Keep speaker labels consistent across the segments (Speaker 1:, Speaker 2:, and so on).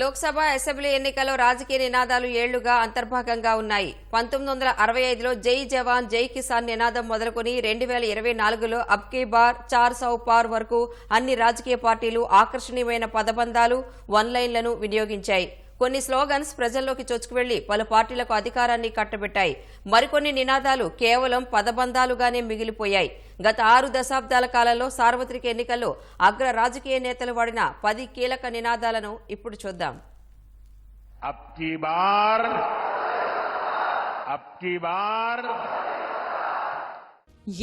Speaker 1: Lok Sabha assembly ఎన్నికల్లో రాజకీయ నినాదాలు ఏళ్ళుగా అంతర్భాగంగా ఉన్నాయి. పంతొమ్మిది వందల అరవై ఐదులో జై జవాన్ జై కిసాన్ నినాదం మొదలుకొని రెండు వేల ఇరవై నాలుగులో అబ్కీ బార్ చార్ సౌ పార్ వరకు అన్ని రాజకీయ పార్టీలు ఆకర్షణీయమైన పదబంధాలు వన్ లైన్లను వినియోగించాయి. కొన్ని స్లోగన్స్ ప్రజల్లోకి చొచ్చుకువెళ్ళి పలు పార్టీలకు అధికారాన్ని కట్టబెట్టాయి. మరికొన్ని నినాదాలు కేవలం పదబంధాలుగానే మిగిలిపోయాయి. గత ఆరు దశాబ్దాల కాలంలో సార్వత్రిక ఎన్నికల్లో అగ్ర రాజకీయ నేతలు వాడిన పది కీలక నినాదాలను ఇప్పుడు చూద్దాం.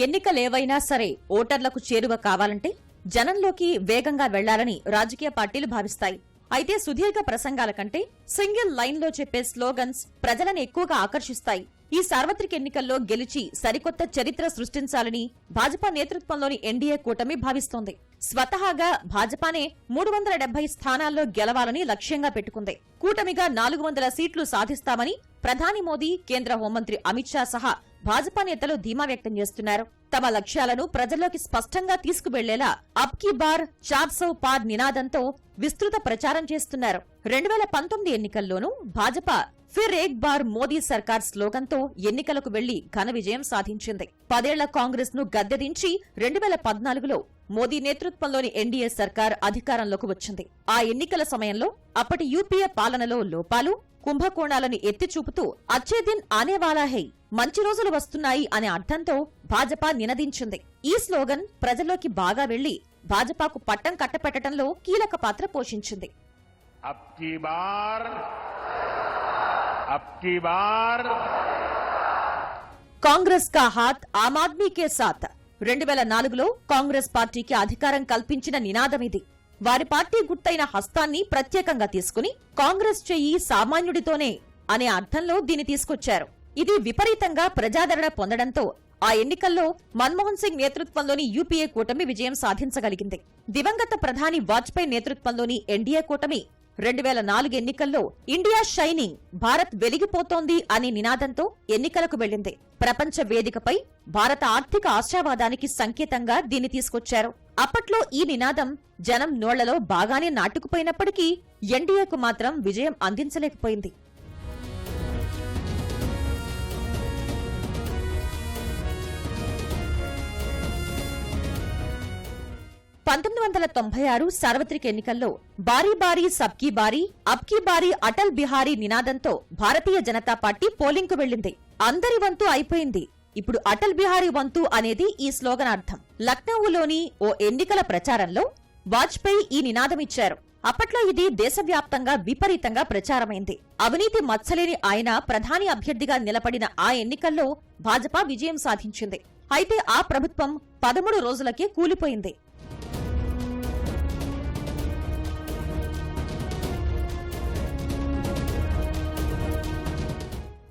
Speaker 2: ఎన్నికలేవైనా సరే ఓటర్లకు చేరువ కావాలంటే జనంలోకి వేగంగా వెళ్ళాలని రాజకీయ పార్టీలు భావిస్తాయి. అయితే సుదీర్ఘ ప్రసంగాల కంటే సింగిల్ లైన్లో చెప్పే స్లోగన్స్ ప్రజలను ఎక్కువగా ఆకర్షిస్తాయి. ఈ సార్వత్రిక ఎన్నికల్లో గెలిచి సరికొత్త చరిత్ర సృష్టించాలని భాజపా నేతృత్వంలోని ఎన్డీఏ కూటమి భావిస్తోంది. స్వతహాగా భాజపానే మూడు వందల డెబ్బై స్థానాల్లో గెలవాలని లక్ష్యంగా పెట్టుకుంది. కూటమిగా నాలుగు వందల సీట్లు సాధిస్తామని ప్రధాని మోదీ కేంద్ర హోంమంత్రి అమిత్ షా సహా భాజపా నేతలు ధీమా వ్యక్తం చేస్తున్నారు. తమ లక్ష్యాలను ప్రజల్లోకి స్పష్టంగా తీసుకువెళ్ళేలా అబ్ కీ బార్ చాప్సౌ పార్ నినాదంతో విస్తృత ప్రచారం చేస్తున్నారు. రెండు వేల పంతొమ్మిది ఎన్నికల్లోనూ భాజపా ఫిర్ ఏక్ బార్ మోదీ సర్కార్ స్లోగన్తో ఎన్నికలకు వెళ్ళి ఘన విజయం సాధించింది. పదేళ్ళ కాంగ్రెస్ను గద్దెదించి రెండు వేల పద్నాలుగులో మోదీ నేతృత్వంలోని ఎన్డీఏ సర్కార్ అధికారంలోకి వచ్చింది. ఆ ఎన్నికల సమయంలో అప్పటి యూపీఏ పాలనలో లోపాలు కుంభకోణాలను ఎత్తి చూపుతూ అచ్చేదిన్ ఆనేవాలా హై మంచి రోజులు వస్తున్నాయి అనే అర్థంతో భాజపా నినదించింది. ఈ స్లోగన్ ప్రజల్లోకి బాగా వెళ్ళి భాజపాకు పట్టం కట్టపెట్టడంలో కీలక పాత్ర పోషించింది. కాంగ్రెస్ కా హాత్ ఆమ్ ఆద్మీ కే సాత్. రెండు వేల నాలుగులో కాంగ్రెస్ పార్టీకి అధికారం కల్పించిన నినాదం ఇది. వారి పార్టీ గుర్తైన హస్తాన్ని ప్రత్యేకంగా తీసుకుని కాంగ్రెస్ చెయ్యి సామాన్యుడితోనే అనే అర్థంలో దీన్ని తీసుకొచ్చారు. ఇది విపరీతంగా ప్రజాదరణ పొందడంతో ఆ ఎన్నికల్లో మన్మోహన్ సింగ్ నేతృత్వంలోని యూపీఏ కూటమి విజయం సాధించగలిగింది. దివంగత ప్రధాని వాజ్పేయి నేతృత్వంలోని ఎన్డీఏ కూటమి రెండు వేల నాలుగు ఎన్నికల్లో ఇండియా షైనింగ్ భారత్ వెలిగిపోతోంది అనే నినాదంతో ఎన్నికలకు వెళ్ళింది ప్రపంచ వేదికపై భారత ఆర్థిక ఆశావాదానికి సంకేతంగా దీన్ని తీసుకొచ్చారు. అప్పట్లో ఈ నినాదం జనం నోళ్ళలో బాగానే నాటుకుపోయినప్పటికీ ఎన్డీఏకు మాత్రం విజయం అందించలేకపోయింది. పంతొమ్మిది వందల తొంభై ఆరు సార్వత్రిక ఎన్నికల్లో బారీ బారీ సబ్కీ బారీ అబ్కీ బారీ అటల్ బిహారీ నినాదంతో భారతీయ జనతా పార్టీ పోలింగ్కు వెళ్ళింది అందరి వంతు అయిపోయింది. ఇప్పుడు అటల్ బిహారీ వంతు అనేది ఈ స్లోగన్ అర్థం ఓ ఎన్నికల ప్రచారంలో వాజ్పేయి ఈ నినాదమిచ్చారు అప్పట్లో ఇది దేశవ్యాప్తంగా విపరీతంగా ప్రచారమైంది. అవినీతి మచ్చలేని ఆయన ప్రధాని అభ్యర్థిగా నిలబడిన ఆ ఎన్నికల్లో భాజపా విజయం సాధించింది. అయితే ఆ ప్రభుత్వం పదమూడు రోజులకే కూలిపోయింది.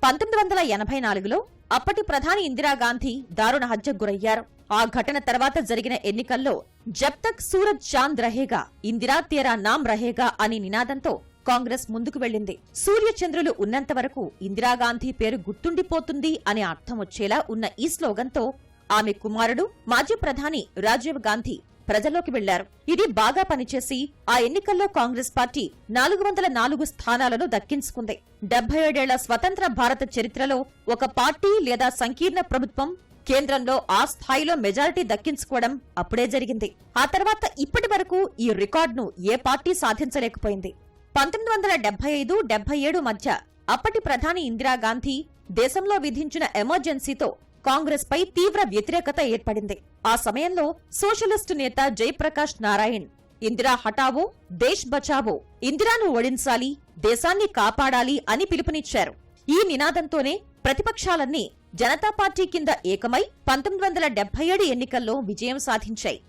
Speaker 2: పంతొమ్మిది వందల ఎనభై నాలుగులో అప్పటి ప్రధాని ఇందిరాగాంధీ దారుణ హత్యకు గురయ్యారు. ఆ ఘటన తర్వాత జరిగిన ఎన్నికల్లో జబ్ తక్ సూరజ్ చాంద్ రహేగా ఇందిరా తేరా నామ్ రహేగా అనే నినాదంతో కాంగ్రెస్ ముందుకు వెళ్ళింది సూర్యచంద్రులు ఉన్నంత వరకు ఇందిరాగాంధీ పేరు గుర్తుండిపోతుంది అనే అర్థం వచ్చేలా ఉన్న ఈ స్లోగన్తో ఆమె కుమారుడు మాజీ ప్రధాని రాజీవ్ గాంధీ ప్రజల్లోకి వెళ్ళారు. ఇది బాగా పనిచేసి ఆ ఎన్నికల్లో కాంగ్రెస్ పార్టీ నాలుగు వందల నాలుగు స్థానాలను దక్కించుకుంది. డెబ్బై ఏడేళ్ళ స్వతంత్ర భారత చరిత్రలో ఒక పార్టీ లేదా సంకీర్ణ ప్రభుత్వం కేంద్రంలో ఆ స్థాయిలో మెజారిటీ దక్కించుకోవడం అప్పుడే జరిగింది. ఆ తర్వాత ఇప్పటి వరకు ఈ రికార్డును ఏ పార్టీ సాధించలేకపోయింది. పంతొమ్మిది వందల డెబ్బై ఐదు డెబ్బై ఏడు మధ్య అప్పటి ప్రధాని ఇందిరాగాంధీ దేశంలో విధించిన ఎమర్జెన్సీతో కాంగ్రెస్ పై తీవ్ర వ్యతిరేకత ఏర్పడింది. ఆ సమయంలో సోషలిస్టు నేత జయప్రకాష్ నారాయణ్ ఇందిరా హటావో దేశ్ బచావో ఇందిరాను ఓడించాలి దేశాన్ని కాపాడాలి అని పిలుపునిచ్చారు. ఈ నినాదంతోనే ప్రతిపక్షాలన్నీ జనతా పార్టీ కింద ఏకమై పంతొమ్మిది వందల డెబ్బై ఏడు ఎన్నికల్లో విజయం సాధించాయి.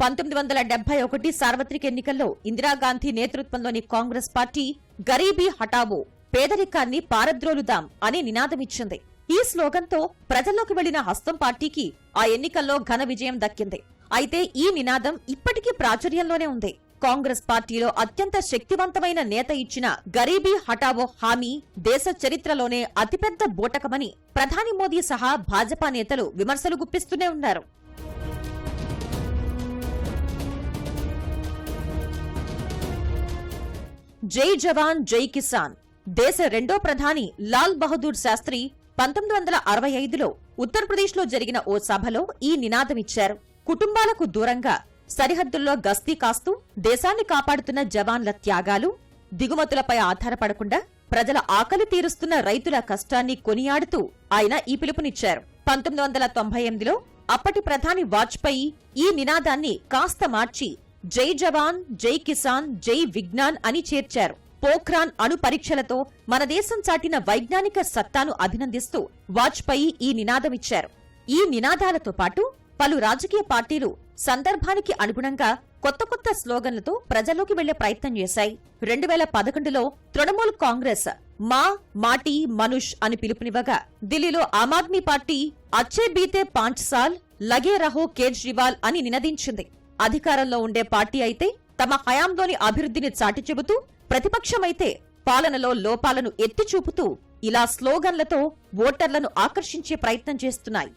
Speaker 2: పంతొమ్మిది వందల డెబ్బై ఒకటి సార్వత్రిక ఎన్నికల్లో ఇందిరాగాంధీ నేతృత్వంలోని కాంగ్రెస్ పార్టీ గరీబీ హటావో పేదరికాన్ని పారద్రోలుదాం అనే నినాదమిచ్చింది. ఈ స్లోగన్తో ప్రజల్లోకి వెళ్ళిన హస్తం పార్టీకి ఆ ఎన్నికల్లో ఘన విజయం దక్కింది. అయితే ఈ నినాదం ఇప్పటికీ ప్రాచుర్యంలోనే ఉంది. కాంగ్రెస్ పార్టీలో అత్యంత శక్తివంతమైన నేత ఇచ్చిన గరీబీ హటావో హామీ దేశ చరిత్రలోనే అతిపెద్ద బోటకమని ప్రధాని మోదీ సహా భాజపా నేతలు విమర్శలు గుప్పిస్తూనే ఉన్నారు. జై జవాన్ జై కిసాన్. దేశ రెండో ప్రధాని లాల్ బహదూర్ శాస్త్రి పంతొమ్మిది వందల అరవై ఐదులో ఉత్తరప్రదేశ్లో జరిగిన ఓ సభలో ఈ నినాదమిచ్చారు. కుటుంబాలకు దూరంగా సరిహద్దుల్లో గస్తీ కాస్తూ దేశాన్ని కాపాడుతున్న జవాన్ల త్యాగాలు దిగుమతులపై ఆధారపడకుండా ప్రజల ఆకలి తీరుస్తున్న రైతుల కష్టాన్ని కొనియాడుతూ ఆయన ఈ పిలుపునిచ్చారు. పంతొమ్మిది వందల తొంభై ఎనిమిదిలో అప్పటి ప్రధాని వాజ్పేయి ఈ నినాదాన్ని కాస్త మార్చి జై జవాన్ జై కిసాన్ జై విజ్ఞాన్ అని చేర్చారు. పోఖ్రాన్ అణు పరీక్షలతో మన దేశం చాటిన వైజ్ఞానిక సత్తాను అభినందిస్తూ వాజ్పేయి ఈ నినాదమిచ్చారు ఈ నినాదాలతో పాటు పలు రాజకీయ పార్టీలు సందర్భానికి అనుగుణంగా కొత్త కొత్త స్లోగన్లతో ప్రజల్లోకి వెళ్ళే ప్రయత్నం చేశాయి. రెండు వేల పదకొండులో తృణమూల్ కాంగ్రెస్ మా మాటి మనుష్ అని పిలుపునివ్వగా ఢిల్లీలో ఆమ్ ఆద్మీ పార్టీ అచ్చే బీతే పాంచ్ సాల్ లగే రహో కేజ్రీవాల్ అని నినదించింది. అధికారంలో ఉండే పార్టీ అయితే తమ హయాంలోని అభివృద్ధిని చాటి చెబుతూ ప్రతిపక్షమైతే పాలనలో లోపాలను ఎత్తి చూపుతూ ఇలా స్లోగన్లతో ఓటర్లను ఆకర్షించే ప్రయత్నం చేస్తున్నాయి.